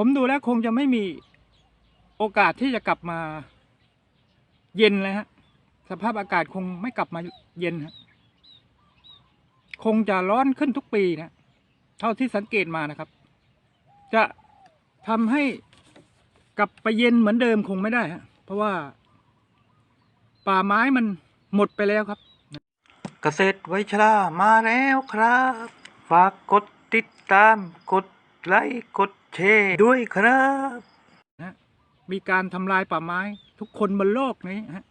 ผมดูแล้วคงจะไม่มีโอกาสที่จะกลับมาเย็นเลยฮะ สภาพอากาศคงไม่กลับมาเย็นฮะ คงจะร้อนขึ้นทุกปีนะ เท่าที่สังเกตมานะครับ จะทำให้กลับไปเย็นเหมือนเดิมคงไม่ได้ฮะ เพราะว่า ป่าไม้มันหมดไปแล้วครับ เกษตรไวชรามาแล้วครับ ฝากกดติดตามกด ไลค์กดแชร์ด้วยครับนะมีการทำลายป่าไม้ ทุกคนบนโลกนี้ฮะ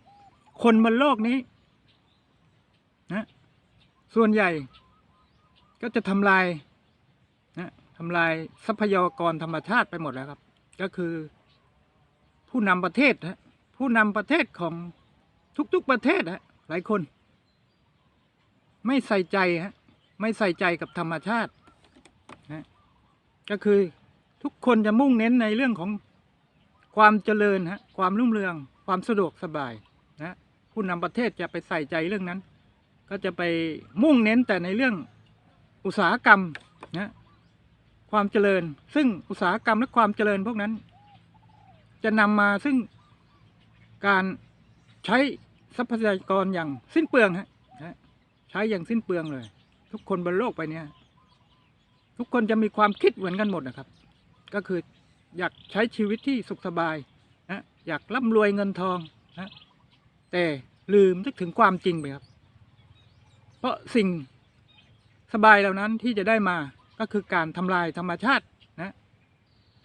คนบนโลกนี้นะส่วนใหญ่ ก็จะทำลายนะทำลายทรัพยากรธรรมชาติไปหมดแล้วครับ ก็คือ ผู้นำประเทศฮะผู้นำประเทศของทุกๆประเทศฮะหลายคน ไม่ใส่ใจฮะไม่ใส่ใจกับธรรมชาติ ก็คือทุกคนจะมุ่งเน้นในเรื่องของความเจริญฮะความรุ่งเรือง ความสะดวกสบายนะผู้นำประเทศจะไปใส่ใจเรื่องนั้น ก็จะไปมุ่งเน้นแต่ในเรื่องอุตสาหกรรมนะความเจริญ ซึ่งอุตสาหกรรมและความเจริญพวกนั้น จะนำมาซึ่งการใช้ทรัพยากรอย่างสิ้นเปลืองฮะนะใช้อย่างสิ้นเปลืองเลย ทุกคนบนโลกไปเนี้ย ทุกคนจะมีความคิดเหมือนกันหมดนะครับ ก็คืออยากใช้ชีวิตที่สุขสบายนะอยากร่ำรวยเงินทองนะแต่ลืมนึกถึงความจริงไปครับ เพราะสิ่งสบายเหล่านั้นที่จะได้มาก็คือการทำลายธรรมชาตินะ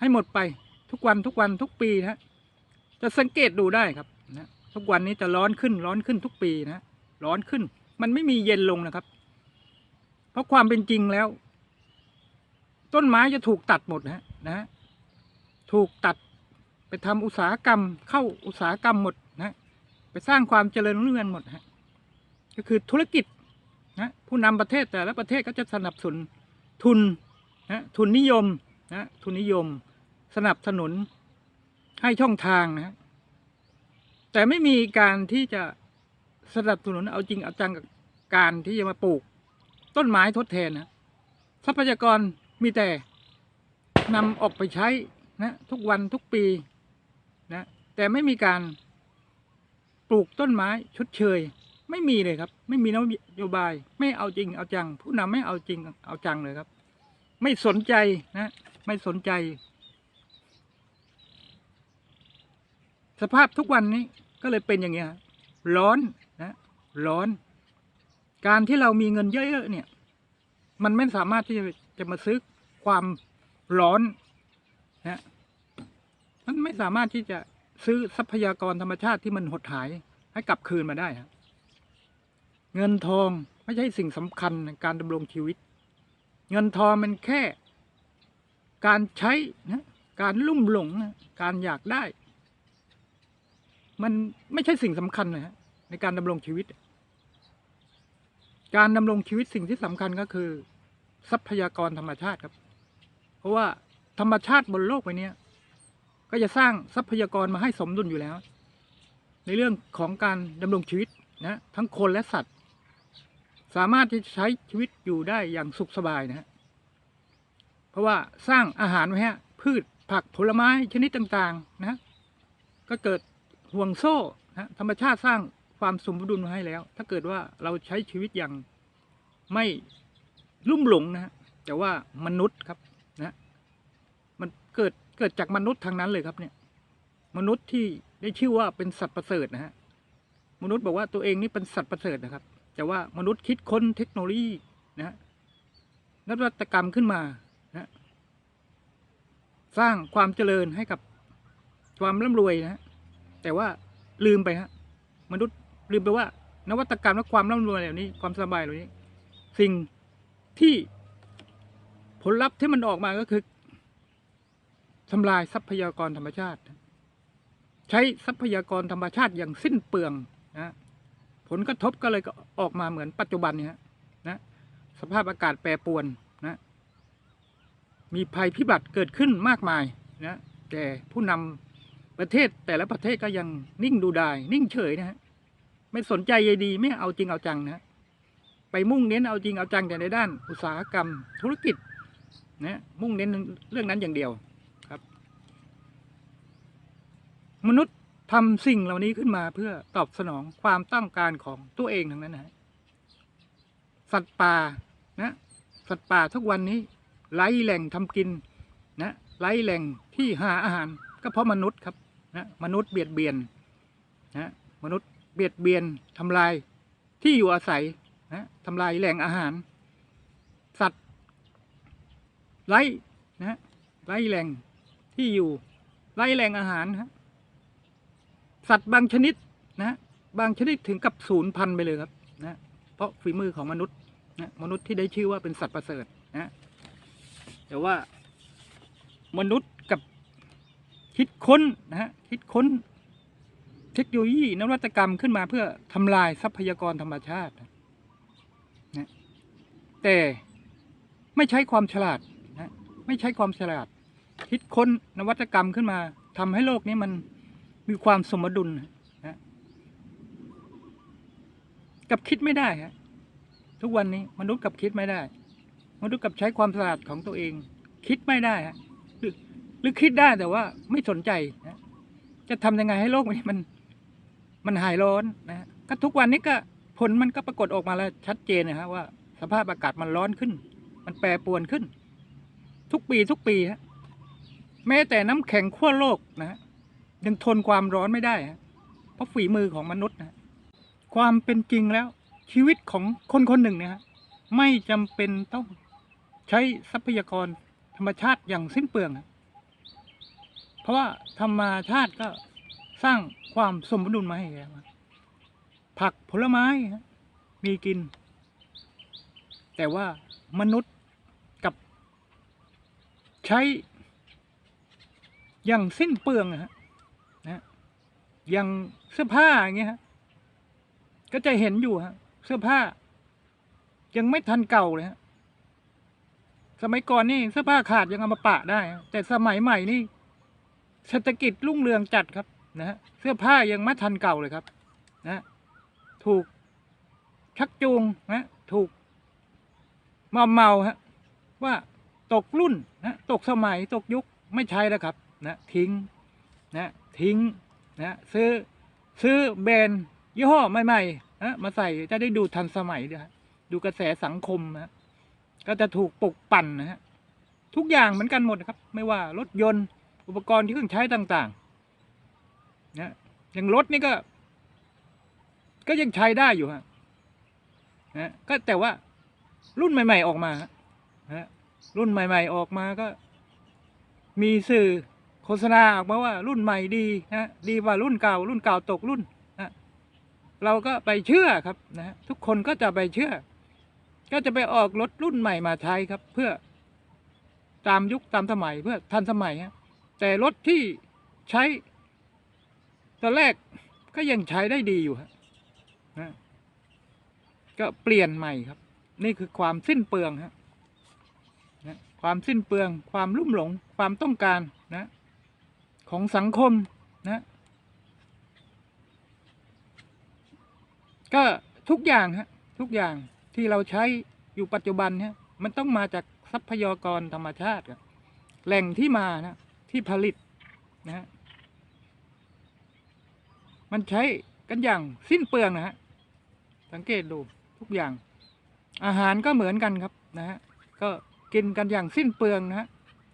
ให้หมดไปทุกวันทุกวันทุกปีนะจะสังเกตดูได้ครับนะทุกวันนี้จะร้อนขึ้นร้อนขึ้นทุกปีนะร้อนขึ้น มันไม่มีเย็นลงนะครับ เพราะความเป็นจริงแล้ว ต้นไม้จะถูกตัดหมดนะนะถูกตัดไปทำอุตสาหกรรม เข้าอุตสาหกรรมหมดนะไปสร้างความเจริญรุ่งเรืองหมดฮะก็คือธุรกิจนะผู้นำประเทศแต่ละประเทศก็จะสนับสนุนทุนนะทุนนิยมนะทุนนิยม สนับสนุนให้ช่องทางนะแต่ไม่มีการที่จะสนับสนุนเอาจริงเอาจังกับการที่จะมาปลูก ต้นไม้ทดแทนนะทรัพยากร มีแต่นำออกไปใช้นะทุกวันทุกปีนะแต่ไม่มีการปลูกต้นไม้ชดเชย ไม่มีเลยครับ ไม่มีนโยบาย ไม่เอาจริงเอาจัง ผู้นำไม่เอาจริงเอาจังเลยครับ ไม่สนใจนะไม่สนใจ สภาพทุกวันนี้ก็เลยเป็นอย่างเงี้ยร้อนนะร้อน การที่เรามีเงินเยอะๆเนี่ย มันไม่สามารถที่จะจะมาซื้อ ความร้อนนะมันไม่สามารถที่จะซื้อทรัพยากรธรรมชาติที่มันหดหายให้กลับคืนมาได้ครับเงินทองไม่ใช่สิ่งสำคัญในการดำรงชีวิต เงินทองมันแค่ การใช้นะการลุ่มหลงนะการอยากได้ มันไม่ใช่สิ่งสำคัญนะฮะในการดำรงชีวิต การดำรงชีวิตสิ่งที่สำคัญก็คือ ทรัพยากรธรรมชาติครับ เพราะว่าธรรมชาติบนโลกใบนี้ก็จะสร้างทรัพยากรมาให้สมดุลอยู่แล้ว ในเรื่องของการดำรงชีวิตนะทั้งคนและสัตว์ สามารถที่จะใช้ชีวิตอยู่ได้อย่างสุขสบายนะฮะเพราะว่าสร้างอาหารไว้ฮะพืชผักผลไม้ชนิดต่างๆนะก็เกิดห่วงโซ่นะธรรมชาติสร้างความสมดุลมาให้แล้ว ถ้าเกิดว่าเราใช้ชีวิตอย่างไม่ลุ่มหลงนะฮะแต่ว่ามนุษย์ครับ เกิดเกิดจากมนุษย์ทางนั้นเลยครับเนี่ย มนุษย์ที่ได้ชื่อว่าเป็นสัตว์ประเสริฐนะฮะมนุษย์บอกว่าตัวเองนี่เป็นสัตว์ประเสริฐนะครับ แต่ว่ามนุษย์คิดค้นเทคโนโลยีนะฮะนวัตกรรมขึ้นมานะสร้างความเจริญให้กับความร่ำรวยนะฮะแต่ว่าลืมไปฮะมนุษย์ลืมไปว่า นวัตกรรมและความร่ำรวยเหล่านี้ ความสบายเหล่านี้ สิ่งที่ผลลัพธ์ที่มันออกมาก็คือ ทำลายทรัพยากรธรรมชาติ ใช้ทรัพยากรธรรมชาติอย่างสิ้นเปลืองนะผลกระทบก็เลยออกมาเหมือนปัจจุบันนี้ฮะนะสภาพอากาศแปรปรวนนะมีภัยพิบัติเกิดขึ้นมากมายนะแต่ผู้นำประเทศแต่ละประเทศก็ยังนิ่งดูดาย นิ่งเฉยนะฮะไม่สนใจใยดีไม่เอาจริงเอาจังนะไปมุ่งเน้นเอาจริงเอาจังแต่ในด้าน อุตสาหกรรมธุรกิจนะมุ่งเน้นเรื่องนั้นอย่างเดียวครับ มนุษย์ทำสิ่งเหล่านี้ขึ้นมาเพื่อตอบสนองความต้องการของตัวเองทั้งนั้นนะสัตว์ป่านะสัตว์ป่าทุกวันนี้ไร้แหล่งทำกินนะไร้แหล่งที่หาอาหาร ก็เพราะมนุษย์ครับนะมนุษย์เบียดเบียนนะมนุษย์เบียดเบียนทำลายที่อยู่อาศัยนะทำลายแหล่งอาหาร สัตว์ไร้นะไร้แหล่งที่อยู่ไร้แหล่งอาหารฮะ สัตว์บางชนิดนะบางชนิดถึงกับศูนย์พันไปเลยครับนะเพราะฝีมือของมนุษย์นะมนุษย์ที่ได้ชื่อว่าเป็นสัตว์ประเสริฐนะแต่ว่ามนุษย์กับคิดค้นนะฮะคิดค้น เทคโนโลยีนวัตกรรมขึ้นมาเพื่อทำลายทรัพยากรธรรมชาตินะแต่ไม่ใช้ความฉลาดนะไม่ใช้ความฉลาด คิดค้นนวัตกรรมขึ้นมาทำให้โลกนี้มัน มีความสมดุลนะกับคิดไม่ได้ฮะทุกวันนี้มนุษย์กับคิดไม่ได้ มนุษย์กับใช้ความฉลาดของตัวเอง คิดไม่ได้ฮะหรือหรือคิดได้แต่ว่าไม่สนใจนะจะทำยังไงให้โลกนี้มัน มันหายร้อนนะฮะก็ทุกวันนี้ก็ผลมันก็ปรากฏออกมาแล้วชัดเจนนะฮะว่า สภาพอากาศมันร้อนขึ้น มันแปรปรวนขึ้น ทุกปีทุกปีฮะแม้แต่น้ำแข็งขั้วโลกนะฮะ ยังทนความร้อนไม่ได้เพราะฝีมือของมนุษย์นะความเป็นจริงแล้ว ชีวิตของคนคนหนึ่งเนี่ยฮะไม่จำเป็นต้องใช้ทรัพยากรธรรมชาติอย่างสิ้นเปลืองฮะเพราะว่าธรรมชาติก็สร้างความสมดุลมาให้แล้วผักผลไม้มีกิน แต่ว่ามนุษย์กับใช้อย่างสิ้นเปลืองอะฮะ อย่างเสื้อผ้าอย่างเงี้ยฮะก็จะเห็นอยู่ฮะเสื้อผ้า ยังไม่ทันเก่าเลยฮะสมัยก่อนนี่เสื้อผ้าขาดยังเอามาปะได้ แต่สมัยใหม่นี่เศรษฐกิจรุ่งเรืองจัดครับนะฮะเสื้อผ้ายังไม่ทันเก่าเลยครับ นะ ถูกชักจูงนะถูกเมเมาฮะว่าตกรุ่นนะตกสมัยตกยุคไม่ใช่แล้วครับ นะ ทิ้ง นะ ทิ้ง นะซื้อซื้อแบรนด์ยี่ห้อใหม่ๆนะมาใส่จะได้ดูทันสมัยด้วยดูกระแสสังคมนะก็จะถูกปลุกปั่นนะฮะทุกอย่างเหมือนกันหมดนะครับ ไม่ว่ารถยนต์ อุปกรณ์ที่เครื่องใช้ต่างๆนะอย่างรถนี่ก็ ก็ยังใช้ได้อยู่ฮะนะก็แต่ว่ารุ่นใหม่ ๆ ออกมาฮะนะรุ่นใหม่ ๆ ออกมาก็ มีสื่อ โฆษณาออกมาว่ารุ่นใหม่ดีนะดีกว่ารุ่นเก่า รุ่นเก่าตกรุ่นนะเราก็ไปเชื่อครับนะทุกคนก็จะไปเชื่อ ก็จะไปออกรถรุ่นใหม่มาใช้ครับ เพื่อตามยุคตามสมัยเพื่อทันสมัยฮะแต่รถที่ใช้ตอนแรกก็ยังใช้ได้ดีอยู่ฮะนะก็เปลี่ยนใหม่ครับ นี่คือความสิ้นเปลืองฮะนะความสิ้นเปลือง ความลุ่มหลง ความต้องการ ของสังคมนะ ก็ทุกอย่างฮะทุกอย่างที่เราใช้อยู่ปัจจุบันเนี่ยมันต้องมาจากทรัพยากรธรรมชาติแหล่งที่มานะที่ผลิตนะฮะมันใช้กันอย่างสิ้นเปลืองนะฮะสังเกตดูทุกอย่าง อาหารก็เหมือนกันครับนะฮะก็กินกันอย่างสิ้นเปลืองนะฮะ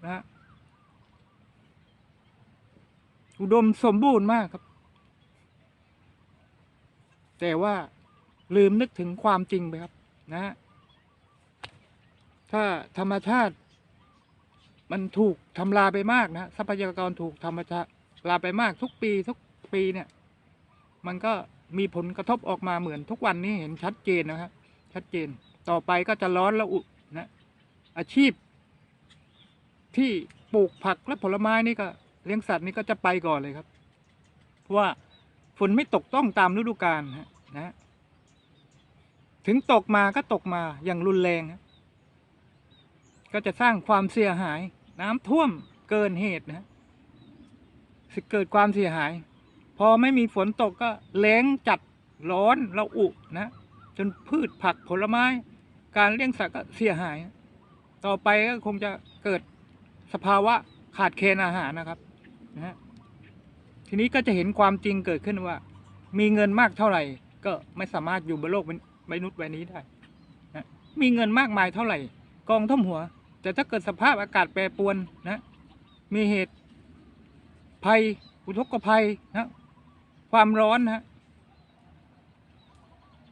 นะฮะ อุดมสมบูรณ์มากครับ แต่ว่าลืมนึกถึงความจริงไปครับ นะ ถ้าธรรมชาติ มันถูกทำลายไปมากนะทรัพยากรถูกธรรมชาติลาไปมากทุกปีทุกปีเนี่ย มันก็มีผลกระทบออกมาเหมือนทุกวันนี้เห็นชัดเจนนะครับชัดเจนต่อไปก็จะร้อนแล้วอุนะอาชีพที่ปลูกผักและผลไม้นี่ก็ เลี้ยงสัตว์นี่ก็จะไปก่อนเลยครับ เพราะว่าฝนไม่ตกต้องตามฤดูกาลฮะนะ ถึงตกมาก็ตกมาอย่างรุนแรง ก็จะสร้างความเสียหาย น้ำท่วมเกินเหตุนะฮะสิเกิดความเสียหาย พอไม่มีฝนตกก็แล้งจัดร้อนระอุนะ จนพืชผักผลไม้ การเลี้ยงสัตว์ก็เสียหาย ต่อไปก็คงจะเกิดสภาวะขาดแคลนอาหารนะครับ นะฮะทีนี้ก็จะเห็นความจริงเกิดขึ้นว่า มีเงินมากเท่าไหร่ ก็ไม่สามารถอยู่บนโลกใบนุษย์ใบนี้ได้นะมีเงินมากมายเท่าไหร่ กองท่อมหัว แต่ถ้าเกิดสภาพอากาศแปรปรวนนะ มีเหตุภัย อุทกภัยนะความร้อนนะฮะ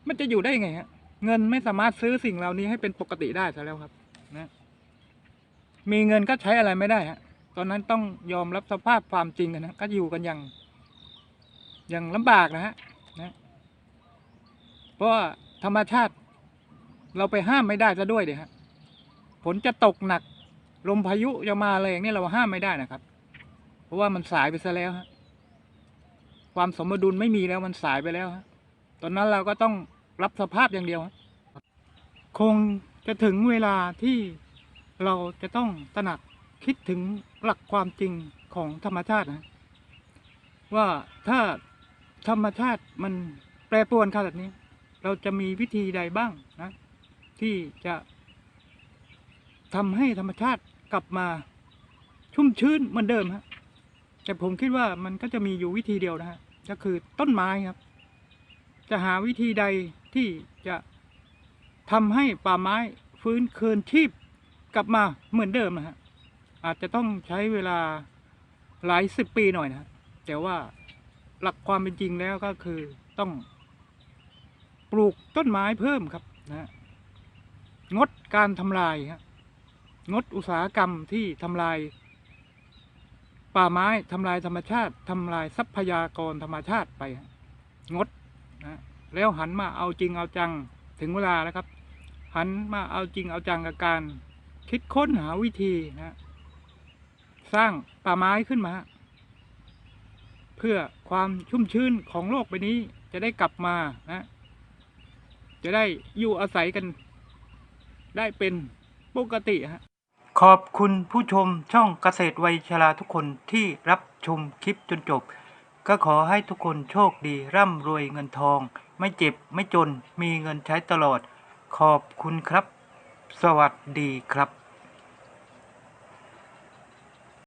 มันจะอยู่ได้ยังไงฮะเงินไม่สามารถซื้อสิ่งเหล่านี้ให้เป็นปกติได้ซะแล้วครับ นะ มีเงินก็ใช้อะไรไม่ได้ฮะ ตอนนั้นต้องยอมรับสภาพความจริงกันนะก็อยู่กันอย่างอย่างลำบากนะฮะนะเพราะธรรมชาติเราไปห้ามไม่ได้ซะด้วยเดี๋ยฮะฝนจะตกหนัก ลมพายุจะมาอะไรอย่างนี้เราห้ามไม่ได้นะครับ เพราะว่ามันสายไปซะแล้วฮะความสมดุลไม่มีแล้วมันสายไปแล้วฮะตอนนั้นเราก็ต้องรับสภาพอย่างเดียวฮะคงจะถึงเวลาที่เราจะต้องตระหนัก คิดถึงหลักความจริงของธรรมชาตินะ ว่าถ้าธรรมชาติมันแปรปรวนขนาดนี้ เราจะมีวิธีใดบ้างนะ ที่จะทำให้ธรรมชาติกลับมาชุ่มชื้นเหมือนเดิมฮะแต่ผมคิดว่ามันก็จะมีอยู่วิธีเดียวนะฮะก็คือต้นไม้ครับ จะหาวิธีใดที่จะทำให้ป่าไม้ฟื้นคืนชีพกลับมาเหมือนเดิมนะฮะ อาจจะต้องใช้เวลาหลายสิบปีหน่อยนะแต่ว่าหลักความเป็นจริงแล้วก็คือต้องปลูกต้นไม้เพิ่มครับนะงดการทำลายฮะงดอุตสาหกรรมที่ทำลาย ป่าไม้ทำลายธรรมชาติทำลายทรัพยากรธรรมชาติไปงดนะแล้วหันมาเอาจริงเอาจังถึงเวลาแล้วครับ หันมาเอาจริงเอาจังกับการคิดค้นหาวิธีนะ สร้างป่าไม้ขึ้นมา เพื่อความชุ่มชื้นของโลกใบนี้จะได้กลับมานะ จะได้อยู่อาศัยกัน ได้เป็นปกติฮะขอบคุณผู้ชมช่องเกษตรวัยชราทุกคนที่รับชมคลิปจนจบ ก็ขอให้ทุกคนโชคดีร่ำรวยเงินทอง ไม่เจ็บไม่จนมีเงินใช้ตลอด ขอบคุณครับ สวัสดีครับ